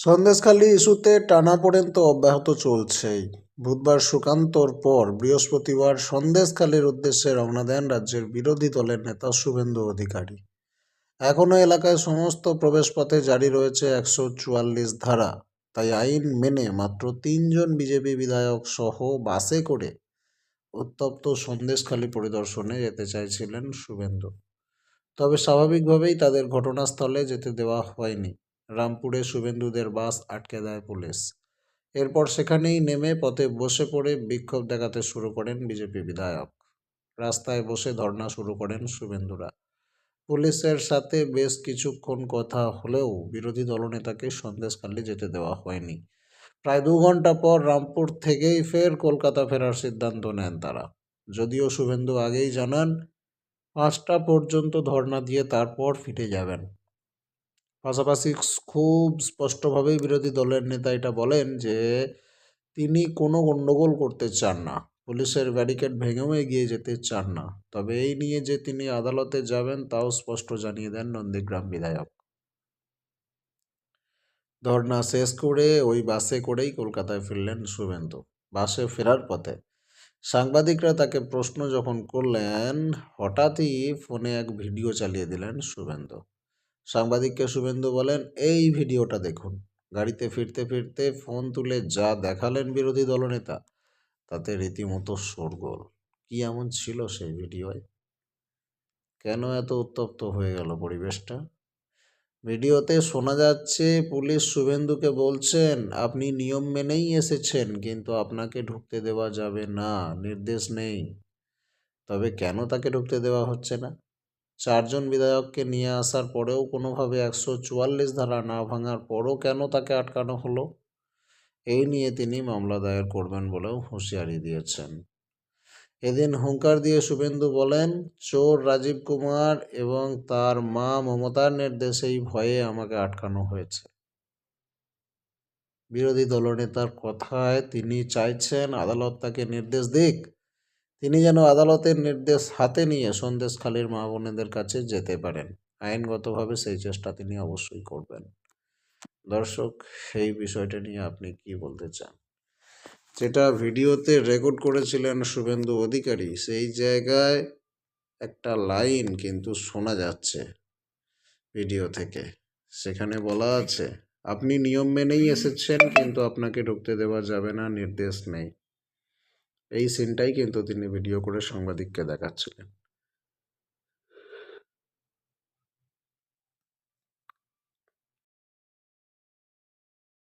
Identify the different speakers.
Speaker 1: সন্দেশখালী ইস্যুতে টানাপোড়েন তো অব্যাহত চলছেই। বুধবার সুকান্তর পর বৃহস্পতিবার সন্দেশখালীর উদ্দেশ্যে রওনা দেন রাজ্যের বিরোধী দলের নেতা শুভেন্দু অধিকারী। এখনও এলাকায় সমস্ত প্রবেশপথে জারি রয়েছে একশো চুয়াল্লিশ ধারা। তাই আইন মেনে মাত্র তিনজন বিজেপি বিধায়ক সহ বাসে করে উত্তপ্ত সন্দেশখালী পরিদর্শনে যেতে চাইছিলেন শুভেন্দু। তবে স্বাভাবিকভাবেই তাদের ঘটনাস্থলে যেতে দেওয়া হয়নি। রামপুরে শুভেন্দুদের বাস আটকে দেয় পুলিশ। এরপর সেখানেই নেমে পথে বসে পড়ে বিক্ষোভ দেখাতে শুরু করেন বিজেপি বিধায়ক। রাস্তায় বসে ধর্না শুরু করেন শুভেন্দুরা। পুলিশের সাথে বেশ কিছুক্ষণ কথা হলেও বিরোধী দলনেতাকে সন্দেশখালী যেতে দেওয়া হয়নি। প্রায় দু ঘণ্টা পর রামপুর থেকেই ফের কলকাতা ফেরার সিদ্ধান্ত নেন তারা। যদিও শুভেন্দু আগেই জানান, পাঁচটা পর্যন্ত ধর্না দিয়ে তারপর ফিরে যাবেন। পাশাপাশি খুব স্পষ্টভাবেই বিরোধী দলের নেতা এটা বলেন যে, তিনি কোনো গণ্ডগোল করতে চান না। পুলিশের ব্যারিকেড ভেঙেও এগিয়ে যেতে চান না। তবে এই নিয়ে যে তিনি আদালতে যাবেন, তাও স্পষ্ট জানিয়ে দেন নন্দীগ্রাম বিধায়ক। ধর্না শেষ করে ওই বাসে করেই কলকাতায় ফিরলেন শুভেন্দু। বাসে ফেরার পথে সাংবাদিকরা তাকে প্রশ্ন যখন করলেন, হঠাৎই ফোনে এক ভিডিও চালিয়ে দিলেন শুভেন্দু। সাংবাদিককে শুভেন্দু বলেন, এই ভিডিওটা দেখুন। গাড়িতে ফিরতে ফিরতে ফোন তুলে যা দেখালেন বিরোধী দলনেতা, তাতে রীতিমতো শোরগোল। কি এমন ছিল সেই ভিডিওয়? কেন এত উত্তপ্ত হয়ে গেল পরিবেশটা? ভিডিওতে শোনা যাচ্ছে, পুলিশ শুভেন্দুকে বলছেন, আপনি নিয়ম মেনেই এসেছেন, কিন্তু আপনাকে ঢুকতে দেওয়া যাবে না, নির্দেশ নেই। তবে কেন তাকে ঢুকতে দেওয়া হচ্ছে না? চারজন বিধায়ককে নিয়ে আসার পরেও কোনোভাবে একশো চুয়াল্লিশ ধারা না ভাঙার পরও কেন তাকে আটকানো হলো? এই নিয়ে তিনি মামলা দায়ের করবেন বলেও হুঁশিয়ারি দিয়েছেন। এদিন হুঙ্কার দিয়ে শুভেন্দু বলেন, চোর রাজীব কুমার এবং তার মা মমতার নির্দেশেই ভয়ে আমাকে আটকানো হয়েছে। বিরোধী দলনেতার কথায় তিনি চাইছেন আদালত তাকে নির্দেশ দিক। তিনি যেন আদালতের নির্দেশ হাতে নিয়ে সন্দেশখালীর মা বোনেদের কাছে যেতে পারেন। আইনগতভাবে সেই চেষ্টা তিনি অবশ্যই করবেন। দর্শক, সেই বিষয়টা নিয়ে আপনি কি বলতে চান? যেটা ভিডিওতে রেকর্ড করেছিলেন শুভেন্দু অধিকারী, সেই জায়গায় একটা লাইন কিন্তু শোনা যাচ্ছে ভিডিও থেকে। সেখানে বলা আছে, আপনি নিয়ম মেনেই এসেছেন, কিন্তু আপনাকে ঢুকতে দেওয়া যাবে না, নির্দেশ নেই। এই সিনটাই কিন্তু তিনি ভিডিও করে সাংবাদিককে দেখাচ্ছিলেন।